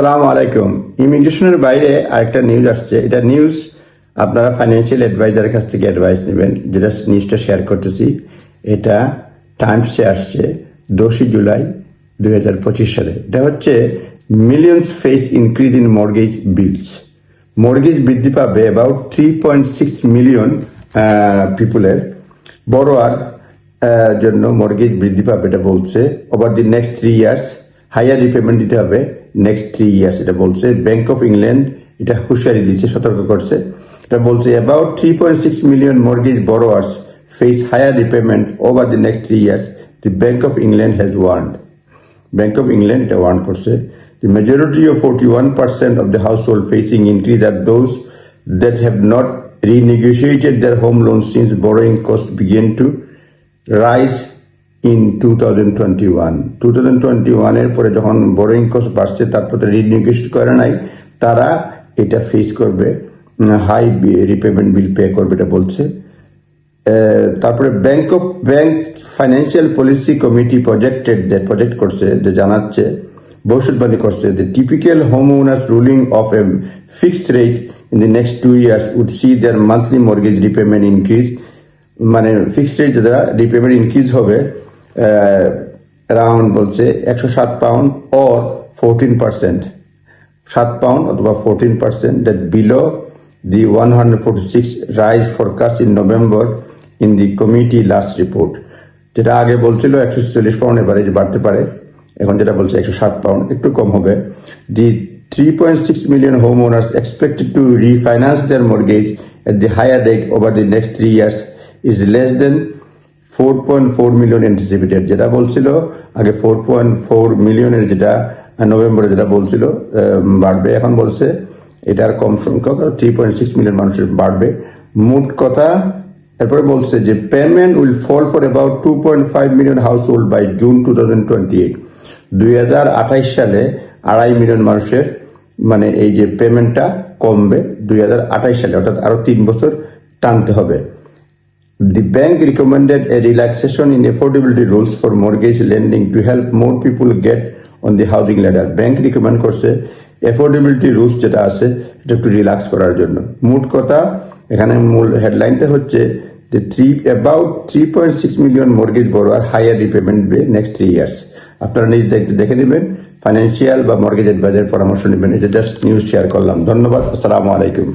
সালাম আলাইকুম। ইমিগ্রেশনের বাইরে আরেকটা নিউজ আসছে। এটা নিউজ আপনারা ফাইন্যান্সিয়াল অ্যাডভাইজারের কাছ থেকে অ্যাডভাইস নেবেন। যেটা নিউজটা শেয়ার করতেছি। এটা টাইমসে আসছে দোষই জুলাই দুই হাজার পঁচিশ সালে। এটা হচ্ছে millions face increase in mortgage bills mortgage বৃদ্ধি পাবে about three point six million পিপুলের borrower ah, জন্য মর্গেজ বৃদ্ধি পাবে এটা বলছে। Over the next three years higher repayment দিতে হবে। নেক্সট থ্রি ইয়ার্স এটা বলছে ব্যাংক অফ ইংল্যান্ড এটা হুঁশিয়ারি দিচ্ছে সতর্ক করছে এটা বলছে about three point six million mortgage borrowers face higher repayment over the next three years the bank of England has warned Bank of England এটা ওয়ার্ন করছে the majority of 41% of the household facing increase are those that have not renegotiated their home loans since borrowing costs began to rise in 2021 2021 এর পরে যখন boring cost বাড়ছে, তারপরে রিনিগোশিয়েট করে নাই, তারা এটা ফেস করবে হাই রিপেমেন্ট বিল পে করবে এটা বলছে। তারপরে bank of bank financial policy committee projected that project করছে, যে জানাচ্ছে, ভবিষ্যৎবাণী করছে যে typical home owners rolling of a fixed rate in the next two years would see their monthly mortgage repayment increase মানে ফিক্সড রেট যারা repayment increase হবে around বলছে একশো সাত পাউন্ড অর ফোরটিন পার্সেন্ট সাত পাউন্ড অথবা fourteen percent that below the one hundred forty six rise forecast in November in the committee last report যেটা আগে বলছিল একশো চল্লিশ পাউন্ড এবারে যে বাড়তে পারে, এখন যেটা বলছে একশো সাত পাউন্ড একটু কম হবে। The three point six million home owners expected to refinance their mortgage at the higher rate over the next three years is less than four point four million anticipated যেটা বলছিল, আগে ফোর পয়েন্ট ফোর মিলিয়নের যেটা নভেম্বরে যেটা বলছিল বাড়বে। এখন বলছে এটার কম সংখ্যক থ্রি পয়েন্ট সিক্স মিলিয়ন মানুষের বাড়বে। মোট কথা, এরপরে বলছে যে payment will fall for about two point five million household by June two thousand twenty eight দুই হাজার আঠাইশ সালে আড়াই মিলিয়ন মানুষের মানে এই যে পেমেন্টটা কমবে, দুই হাজার আঠাইশ সালে, অর্থাৎ আরও তিন বছর টানতে হবে। The bank recommended a relaxation in affordability rules for mortgage lending to help more people get on the housing ladder. Bank recommend করছে affordability rules যেটা আছে, এটা একটু রিল্যাক্স করার জন্য। মোট কথা, এখানে মূল হেডলাইনটা হচ্ছে যে three about three point six million mortgage borrower higher repayment by next three years আপনারা নিজ দায়িত্বে দেখে নেবেন ফাইন্যান্সিয়াল বা মর্গেজ অ্যাডভাইজার পরামর্শ নেবেন। এটা জাস্ট নিউজ শেয়ার করলাম। ধন্যবাদ, আসসালামু আলাইকুম।